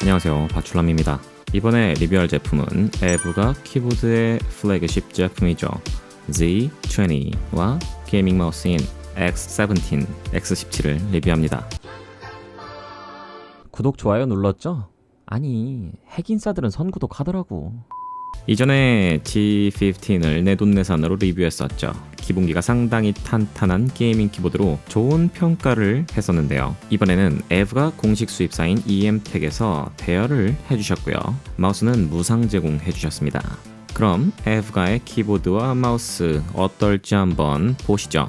안녕하세요. 바출람입니다. 이번에 리뷰할 제품은 에브가 키보드의 플래그십 제품이죠. Z20와 게이밍 마우스인 X17, X17을 리뷰합니다. 구독 좋아요 눌렀죠? 아니 핵인싸들은 선구독 하더라고. 이전에 G15을 내돈내산으로 리뷰했었죠. 기본기가 상당히 탄탄한 게이밍 키보드로 좋은 평가를 했었는데요. 이번에는 에브가 공식 수입사인 EM텍에서 대여를 해주셨고요. 마우스는 무상 제공해주셨습니다. 그럼 에브가의 키보드와 마우스 어떨지 한번 보시죠.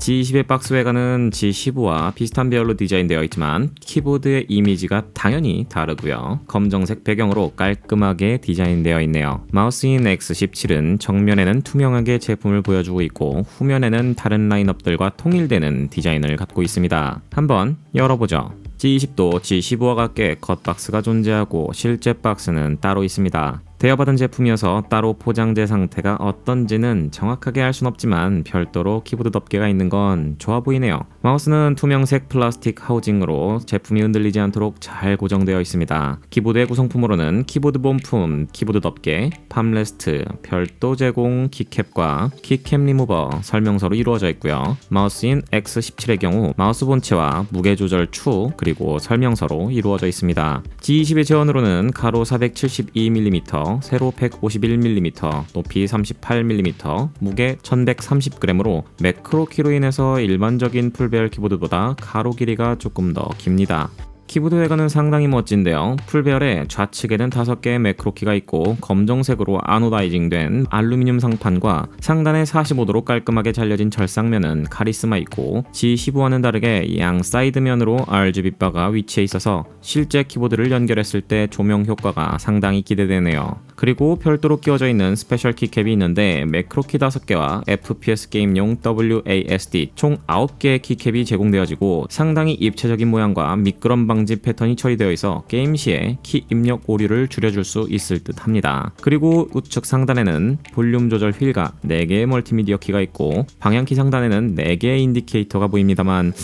G20의 박스 외관은 G15와 비슷한 배열로 디자인되어 있지만 키보드의 이미지가 당연히 다르고요. 검정색 배경으로 깔끔하게 디자인되어 있네요. 마우스인 X17은 정면에는 투명하게 제품을 보여주고 있고 후면에는 다른 라인업들과 통일되는 디자인을 갖고 있습니다. 한번 열어보죠. G20도 G15와 같게 겉박스가 존재하고 실제 박스는 따로 있습니다. 대여받은 제품이어서 따로 포장재 상태가 어떤지는 정확하게 알 순 없지만 별도로 키보드 덮개가 있는 건 좋아 보이네요. 마우스는 투명색 플라스틱 하우징으로 제품이 흔들리지 않도록 잘 고정되어 있습니다. 키보드의 구성품으로는 키보드 본품, 키보드 덮개, 팜레스트, 별도 제공 키캡과 키캡 리무버 설명서로 이루어져 있고요. 마우스인 X17의 경우 마우스 본체와 무게 조절 추 그리고 설명서로 이루어져 있습니다. G20의 재원으로는 가로 472mm, 세로 151mm, 높이 38mm, 무게 1130g으로 매크로 키로 인해서 일반적인 풀배열 키보드보다 가로 길이가 조금 더 깁니다. 키보드 외관은 상당히 멋진데요. 풀배열에 좌측에는 5개의 매크로키가 있고 검정색으로 아노다이징된 알루미늄 상판과 상단에 45도로 깔끔하게 잘려진 절상면은 카리스마 있고 G15와는 다르게 양 사이드면으로 RGB바가 위치해 있어서 실제 키보드를 연결했을 때 조명 효과가 상당히 기대되네요. 그리고 별도로 끼워져 있는 스페셜 키캡이 있는데 매크로키 5개와 FPS 게임용 WASD 총 9개의 키캡이 제공되어지고 상당히 입체적인 모양과 미끄럼 방지 패턴이 처리되어 있어 게임 시에 키 입력 오류를 줄여줄 수 있을 듯 합니다. 그리고 우측 상단에는 볼륨 조절 휠과 4개의 멀티미디어 키가 있고 방향키 상단에는 4개의 인디케이터가 보입니다만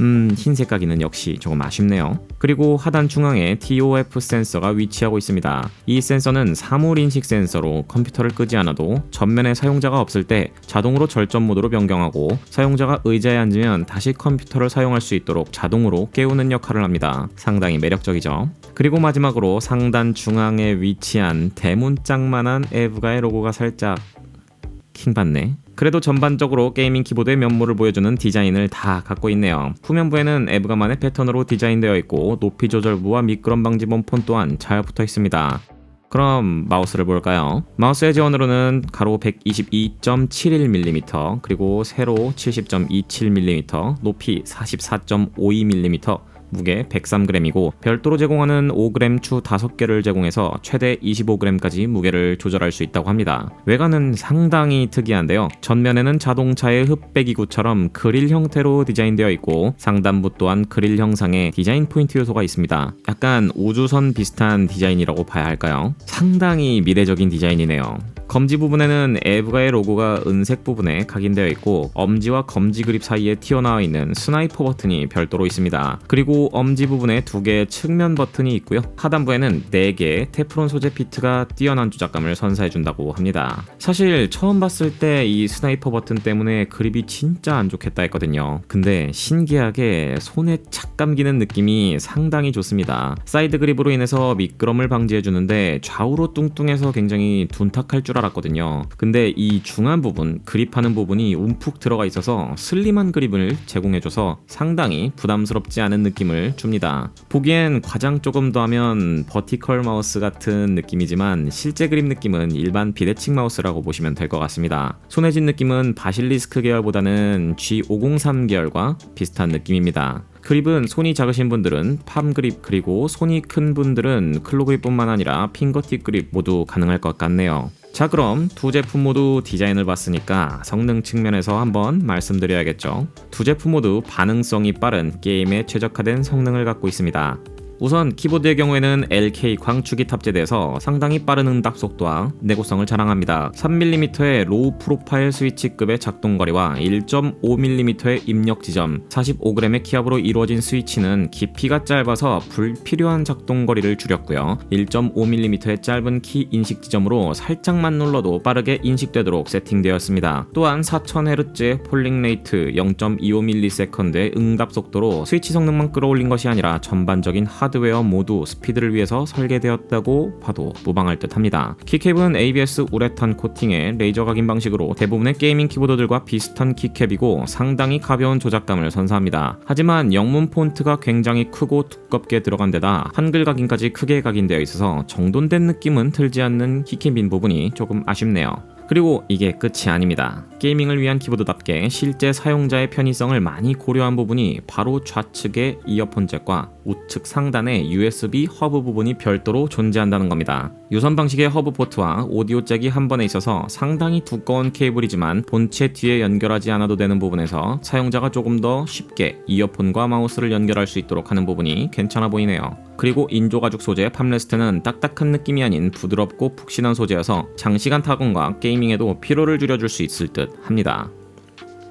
음, 흰색 가기는 역시 조금 아쉽네요. 그리고 하단 중앙에 TOF 센서가 위치하고 있습니다. 이 센서는 사물 인식 센서로 컴퓨터를 끄지 않아도 전면에 사용자가 없을 때 자동으로 절전 모드로 변경하고 사용자가 의자에 앉으면 다시 컴퓨터를 사용할 수 있도록 자동으로 깨우는 역할을 합니다. 상당히 매력적이죠. 그리고 마지막으로 상단 중앙에 위치한 대문짝만한 에브가의 로고가 살짝 킹받네. 그래도 전반적으로 게이밍 키보드의 면모를 보여주는 디자인을 다 갖고 있네요. 후면부에는 에브가만의 패턴으로 디자인되어 있고 높이 조절부와 미끄럼 방지 본 폰 또한 잘 붙어 있습니다. 그럼 마우스를 볼까요? 마우스의 지원으로는 가로 122.71mm 그리고 세로 70.27mm 높이 44.52mm 무게 103g이고 별도로 제공하는 5g 추 5개를 제공해서 최대 25g까지 무게를 조절할 수 있다고 합니다. 외관은 상당히 특이한데요. 전면에는 자동차의 흡배기구처럼 그릴 형태로 디자인되어 있고 상단부 또한 그릴 형상의 디자인 포인트 요소가 있습니다. 약간 우주선 비슷한 디자인이라고 봐야 할까요? 상당히 미래적인 디자인이네요. 검지 부분에는 에브가의 로고가 은색 부분에 각인되어 있고 엄지와 검지 그립 사이에 튀어나와 있는 스나이퍼 버튼이 별도로 있습니다. 그리고 엄지 부분에 두 개의 측면 버튼이 있고요. 하단부에는 네 개의 테프론 소재 피트가 뛰어난 조작감을 선사해 준다고 합니다. 사실 처음 봤을 때 이 스나이퍼 버튼 때문에 그립이 진짜 안 좋겠다 했거든요. 근데 신기하게 손에 착 감기는 느낌이 상당히 좋습니다. 사이드 그립으로 인해서 미끄럼을 방지해 주는데 좌우로 뚱뚱해서 굉장히 둔탁할 줄 알았거든요. 근데 이 중간 부분, 그립하는 부분이 움푹 들어가 있어서 슬림한 그립을 제공해줘서 상당히 부담스럽지 않은 느낌을 줍니다. 보기엔 과장 조금 더 하면 버티컬 마우스 같은 느낌이지만 실제 그립 느낌은 일반 비대칭 마우스라고 보시면 될 것 같습니다. 손에 쥔 느낌은 바실리스크 계열보다는 G503 계열과 비슷한 느낌입니다. 그립은 손이 작으신 분들은 팜 그립 그리고 손이 큰 분들은 클로 그립뿐만 아니라 핑거팁 그립 모두 가능할 것 같네요. 자 그럼 두 제품 모두 디자인을 봤으니까 성능 측면에서 한번 말씀드려야겠죠. 두 제품 모두 반응성이 빠른 게임에 최적화된 성능을 갖고 있습니다. 우선 키보드의 경우에는 LK 광축이 탑재돼서 상당히 빠른 응답 속도와 내구성을 자랑합니다. 3mm의 로우 프로파일 스위치급의 작동거리와 1.5mm의 입력 지점, 45g의 키압으로 이루어진 스위치는 깊이가 짧아서 불필요한 작동거리를 줄였고요. 1.5mm의 짧은 키 인식 지점으로 살짝만 눌러도 빠르게 인식되도록 세팅되었습니다. 또한 4000Hz의 폴링 레이트 0.25ms의 응답 속도로 스위치 성능만 끌어올린 것이 아니라 전반적인 하 드웨어 모두 스피드를 위해서 설계되었다고 봐도 무방할 듯 합니다. 키캡은 ABS 우레탄 코팅의 레이저 각인 방식으로 대부분의 게이밍 키보드들과 비슷한 키캡이고 상당히 가벼운 조작감을 선사합니다. 하지만 영문 폰트가 굉장히 크고 두껍게 들어간 데다 한글 각인까지 크게 각인되어 있어서 정돈된 느낌은 들지 않는 키캡인 부분이 조금 아쉽네요. 그리고 이게 끝이 아닙니다. 게이밍을 위한 키보드답게 실제 사용자의 편의성을 많이 고려한 부분이 바로 좌측의 이어폰 잭과 우측 상단의 USB 허브 부분이 별도로 존재한다는 겁니다. 유선 방식의 허브 포트와 오디오 잭이 한 번에 있어서 상당히 두꺼운 케이블이지만 본체 뒤에 연결하지 않아도 되는 부분에서 사용자가 조금 더 쉽게 이어폰과 마우스를 연결할 수 있도록 하는 부분이 괜찮아 보이네요. 그리고 인조가죽 소재 팜레스트는 딱딱한 느낌이 아닌 부드럽고 푹신한 소재여서 장시간 타건과 게이밍에도 피로를 줄여줄 수 있을 듯 합니다.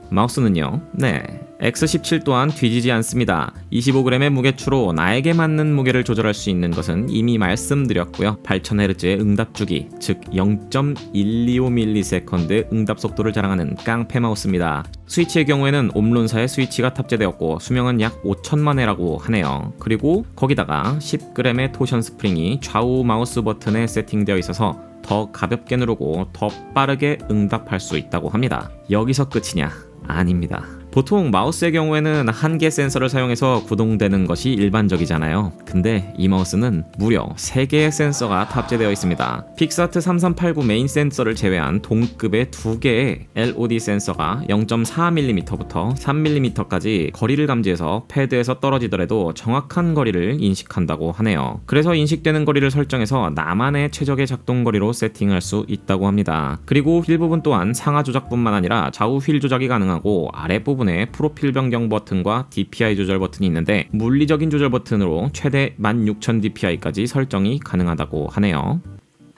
마우스는요? 네. X17 또한 뒤지지 않습니다. 25g의 무게추로 나에게 맞는 무게를 조절할 수 있는 것은 이미 말씀드렸고요. 8000Hz의 응답 주기, 즉 0.125ms 응답 속도를 자랑하는 깡패 마우스입니다. 스위치의 경우에는 옴론사의 스위치가 탑재되었고 수명은 약 5천만 회라고 하네요. 그리고 거기다가 10g의 토션 스프링이 좌우 마우스 버튼에 세팅되어 있어서 더 가볍게 누르고 더 빠르게 응답할 수 있다고 합니다. 여기서 끝이냐? 아닙니다. 보통 마우스의 경우에는 한 개 센서를 사용해서 구동되는 것이 일반적이잖아요. 근데 이 마우스는 무려 3개의 센서가 탑재되어 있습니다. 픽사트 3389 메인 센서를 제외한 동급의 2개의 LOD 센서가 0.4mm부터 3mm까지 거리를 감지해서 패드에서 떨어지더라도 정확한 거리를 인식한다고 하네요. 그래서 인식되는 거리를 설정해서 나만의 최적의 작동 거리로 세팅할 수 있다고 합니다. 그리고 휠 부분 또한 상하 조작뿐만 아니라 좌우 휠 조작이 가능하고 아랫부분 부분에 프로필 변경 버튼과 DPI 조절 버튼이 있는데 물리적인 조절 버튼으로 최대 16,000dpi까지 설정이 가능하다고 하네요.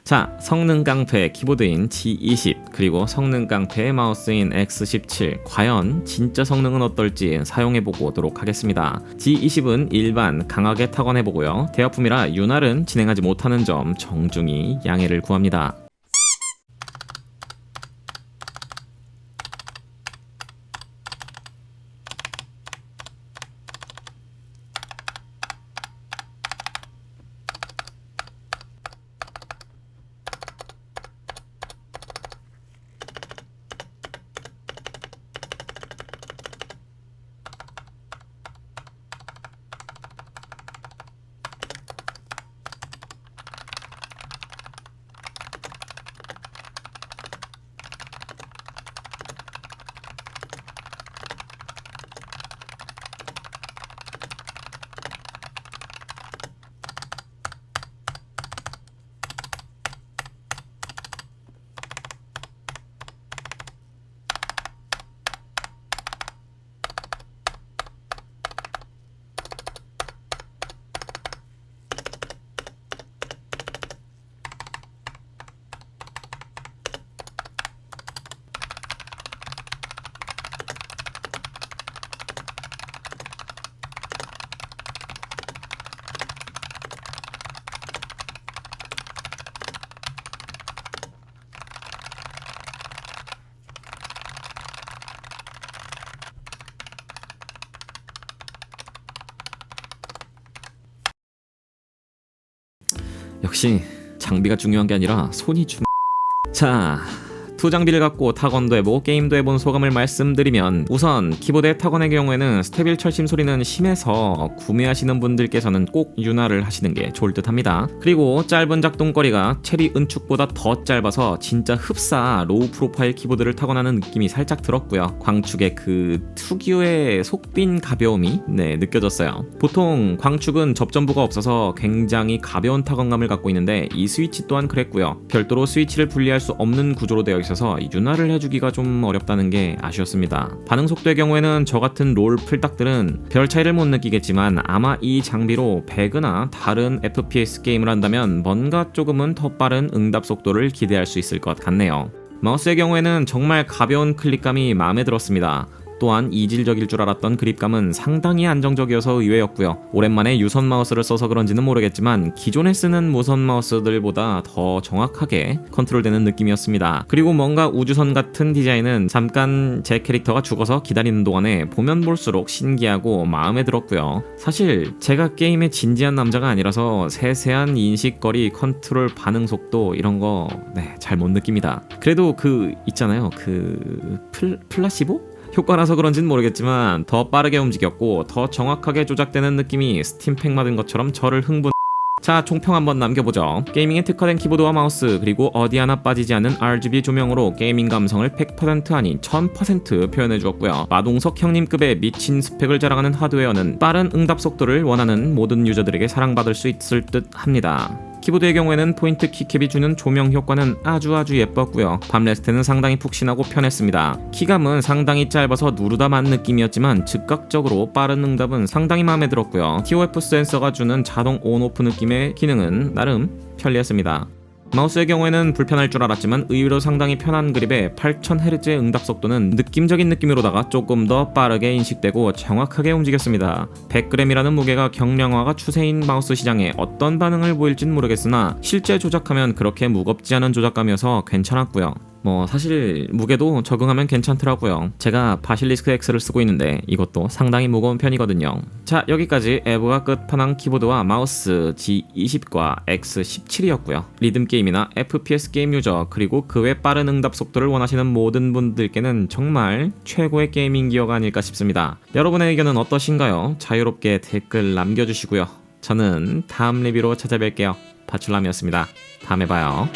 자, 성능 깡패 키보드인 G20 그리고 성능 깡패 마우스인 X17 과연 진짜 성능은 어떨지 사용해 보고 오도록 하겠습니다. G20은 일반 강하게 타건해 보고요. 대여품이라 윤활은 진행하지 못하는 점 정중히 양해를 구합니다. 역시 장비가 중요한 게 아니라 손이 중. 자. 투 장비를 갖고 타건도 해보고 게임도 해본 소감을 말씀드리면 우선 키보드의 타건의 경우에는 스테빌 철심 소리는 심해서 구매하시는 분들께서는 꼭 윤활을 하시는 게 좋을 듯 합니다. 그리고 짧은 작동거리가 체리 은축보다 더 짧아서 진짜 흡사 로우 프로파일 키보드를 타건하는 느낌이 살짝 들었고요. 광축의 그 특유의 속빈 가벼움이 네, 느껴졌어요. 보통 광축은 접전부가 없어서 굉장히 가벼운 타건감을 갖고 있는데 이 스위치 또한 그랬고요. 별도로 스위치를 분리할 수 없는 구조로 되어 있어서 있어서 윤활을 해주기가 좀 어렵다는 게 아쉬웠습니다. 반응 속도의 경우에는 저 같은 롤 풀딱들은 별 차이를 못 느끼겠지만 아마 이 장비로 배그나 다른 FPS 게임을 한다면 뭔가 조금은 더 빠른 응답 속도를 기대할 수 있을 것 같네요. 마우스의 경우에는 정말 가벼운 클릭감이 마음에 들었습니다. 또한 이질적일 줄 알았던 그립감은 상당히 안정적이어서 의외였고요. 오랜만에 유선 마우스를 써서 그런지는 모르겠지만 기존에 쓰는 무선 마우스들보다 더 정확하게 컨트롤되는 느낌이었습니다. 그리고 뭔가 우주선 같은 디자인은 잠깐 제 캐릭터가 죽어서 기다리는 동안에 보면 볼수록 신기하고 마음에 들었고요. 사실 제가 게임에 진지한 남자가 아니라서 세세한 인식거리, 컨트롤 반응 속도 이런 거 네, 잘 못 느낍니다. 그래도 그 있잖아요. 그 플, 플라시보? 효과라서 그런지는 모르겠지만 더 빠르게 움직였고 더 정확하게 조작되는 느낌이 스팀팩 맞은 것처럼 저를 흥분. 자 총평 한번 남겨보죠. 게이밍에 특화된 키보드와 마우스 그리고 어디 하나 빠지지 않는 RGB 조명으로 게이밍 감성을 100% 아닌 1000% 표현해 주었고요. 마동석 형님급의 미친 스펙을 자랑하는 하드웨어는 빠른 응답 속도를 원하는 모든 유저들에게 사랑받을 수 있을 듯 합니다 키보드의 경우에는 포인트 키캡이 주는 조명 효과는 아주 아주 예뻤고요. 밤레스트는 상당히 푹신하고 편했습니다. 키감은 상당히 짧아서 누르다 만 느낌이었지만 즉각적으로 빠른 응답은 상당히 마음에 들었고요. TOF 센서가 주는 자동 온오프 느낌의 기능은 나름 편리했습니다. 마우스의 경우에는 불편할 줄 알았지만 의외로 상당히 편한 그립에 8000Hz의 응답 속도는 느낌적인 느낌으로다가 조금 더 빠르게 인식되고 정확하게 움직였습니다. 100g이라는 무게가 경량화가 추세인 마우스 시장에 어떤 반응을 보일진 모르겠으나 실제 조작하면 그렇게 무겁지 않은 조작감이어서 괜찮았고요. 뭐 사실 무게도 적응하면 괜찮더라고요. 제가 바실리스크 X를 쓰고 있는데 이것도 상당히 무거운 편이거든요. 자 여기까지 에버가 끝판왕 키보드와 마우스 G20과 X17이었고요. 리듬 게임이나 FPS 게임 유저 그리고 그 외 빠른 응답 속도를 원하시는 모든 분들께는 정말 최고의 게이밍 기어가 아닐까 싶습니다. 여러분의 의견은 어떠신가요? 자유롭게 댓글 남겨주시고요. 저는 다음 리뷰로 찾아뵐게요. 바출람이었습니다. 다음에 봐요.